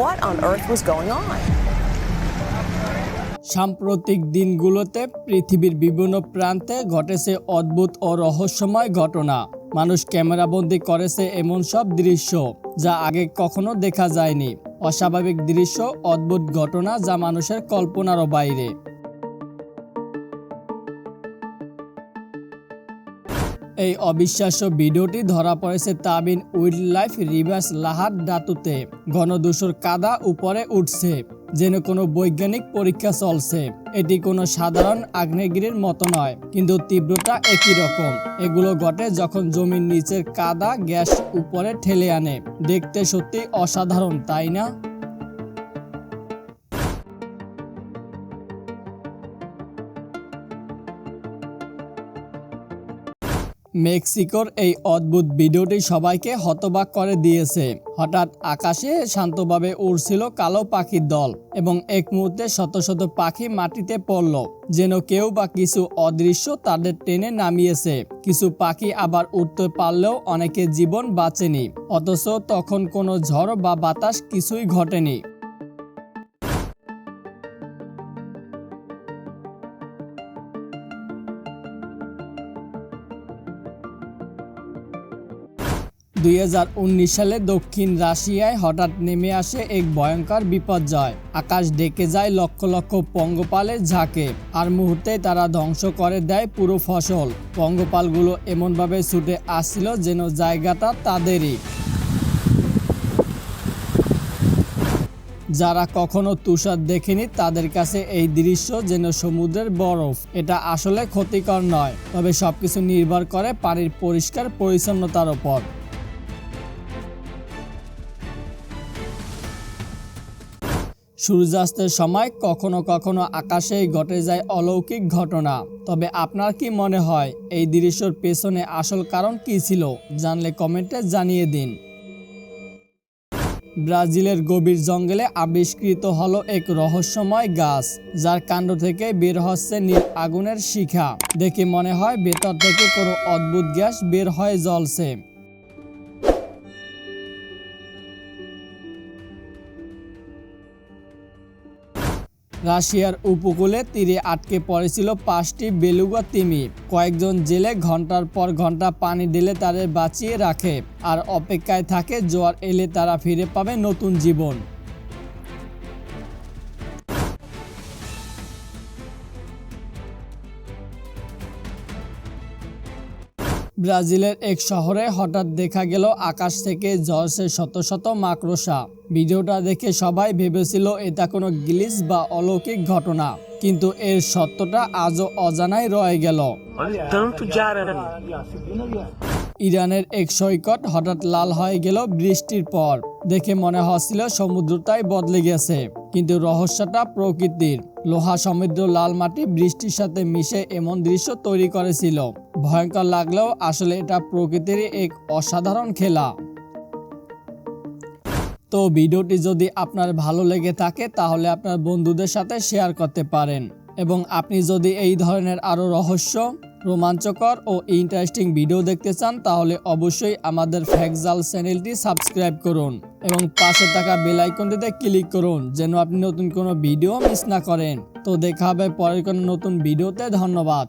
What on earth was going on? সাম্প্রতিক দিনগুলোতে পৃথিবীর বিভিন্ন প্রান্তে ঘটেছে অদ্ভুত ও রহস্যময় ঘটনা। মানুষ ক্যামেরাবন্দি করেছে এমন সব দৃশ্য, যা আগে কখনো দেখা যায়নি। অস্বাভাবিক দৃশ্য, অদ্ভুত ঘটনা, যা মানুষের কল্পনারও বাইরে। এই অবিশ্বাস্য ভিডিওটি ধরা পড়েছে তাবিন উইল্ড লাইফ রিভার্স লাহার দাতুতে ঘনদূষর কাদা উপরে উঠছে, যেন কোনো বৈজ্ঞানিক পরীক্ষা চলছে। এটি কোনো সাধারণ আগ্নেয়গিরির মতো নয়, কিন্তু তীব্রতা একই রকম। এগুলো ঘটে যখন জমির নিচের কাদা গ্যাস উপরে ঠেলে আনে। দেখতে সত্যি অসাধারণ, তাই না? মেক্সিকোর এই অদ্ভুত ভিডিওটি সবাইকে হতবাক করে দিয়েছে। হঠাৎ আকাশে শান্তভাবে উড়ছিল কালো পাখির দল এবং এক মুহূর্তে শত শত পাখি মাটিতে পড়ল, যেন কেউ বা কিছু অদৃশ্য তাদের টেনে নামিয়েছে। কিছু পাখি আবার উঠতে পারলেও অনেকে জীবন বাঁচেনি, অথচ তখন কোনো ঝড় বা বাতাস কিছুই ঘটেনি। দুই হাজার উনিশ সালে দক্ষিণ রাশিয়ায় হঠাৎ নেমে আসে এক ভয়ঙ্কর বিপর্যয়। আকাশ ডেকে যায় লক্ষ লক্ষ পঙ্গপালের ঝাঁকে। আর মুহূর্তে তারা ধ্বংস করে দেয় পুরো ফসল। পঙ্গপালগুলো এমনভাবে ছুটে আসছিল যেন জায়গাটা তাদেরই। যারা কখনো তুষার দেখেনি, তাদের কাছে এই দৃশ্য যেন সমুদ্রের বরফ। এটা আসলে ক্ষতিকর নয়, তবে সবকিছু নির্ভর করে পানির পরিষ্কার পরিচ্ছন্নতার ওপর। সূর্যাস্তের সময় কখনো কখনো আকাশেই ঘটে যায় অলৌকিক ঘটনা। তবে আপনার কি মনে হয়, এই দৃশ্যর পেছনে আসল কারণ কি ছিল? জানলে কমেন্টে জানিয়ে দিন। ব্রাজিলের গভীর জঙ্গলে আবিষ্কৃত হলো এক রহস্যময় গাছ, যার কাণ্ড থেকে বের হচ্ছে নীল আগুনের শিখা। দেখে মনে হয়, ভেতর থেকে কোনো অদ্ভুত গ্যাস বের হয়ে জ্বলছে। রাশিয়ার উপকূলে তীরে আটকে পড়েছিল পাঁচটি বেলুগা তিমি। কয়েকজন জেলে ঘণ্টার পর ঘণ্টা পানি দিলে তাদের বাঁচিয়ে রাখে। আর অপেক্ষায় থাকে জ্বর এলে তারা ফিরে পাবে নতুন জীবন। ব্রাজিলের এক শহরে হঠাৎ দেখা গেল আকাশ থেকে ঝরছে শত শত মাকড়সা। ভিডিওটা দেখে সবাই ভেবেছিল এটা কোনো গ্লিচ বা অলৌকিক ঘটনা কিন্তু এর সত্যটা আজও অজানাই রয়ে গেল. ইরানের এক সৈকত হঠাৎ লাল হয়ে গেল বৃষ্টির পর। দেখে মনে হচ্ছিল সমুদ্রটাই বদলে গেছে। কিন্তু রহস্যটা প্রকৃতির। লোহা সমৃদ্ধ লাল মাটি বৃষ্টির সাথে মিশে এমন দৃশ্য তৈরি করেছিল। ভয়ঙ্কর লাগলেও আসলে এটা প্রকৃতির এক অসাধারণ খেলা। তো ভিডিওটি যদি আপনার ভালো লেগে থাকে, তাহলে আপনার বন্ধুদের সাথে শেয়ার করতে পারেন। এবং আপনি যদি এই ধরনের আরও রহস্য রোমাঞ্চকর ও ইন্টারেস্টিং ভিডিও দেখতে চান, তাহলে অবশ্যই আমাদের ফ্যাকজাল চ্যানেলটি সাবস্ক্রাইব করুন এবং পাশে থাকা বেল আইকনটিতে ক্লিক করুন, যেন আপনি নতুন কোনো ভিডিও মিস না করেন। তো দেখা হবে পরের কোনো নতুন ভিডিওতে ধন্যবাদ।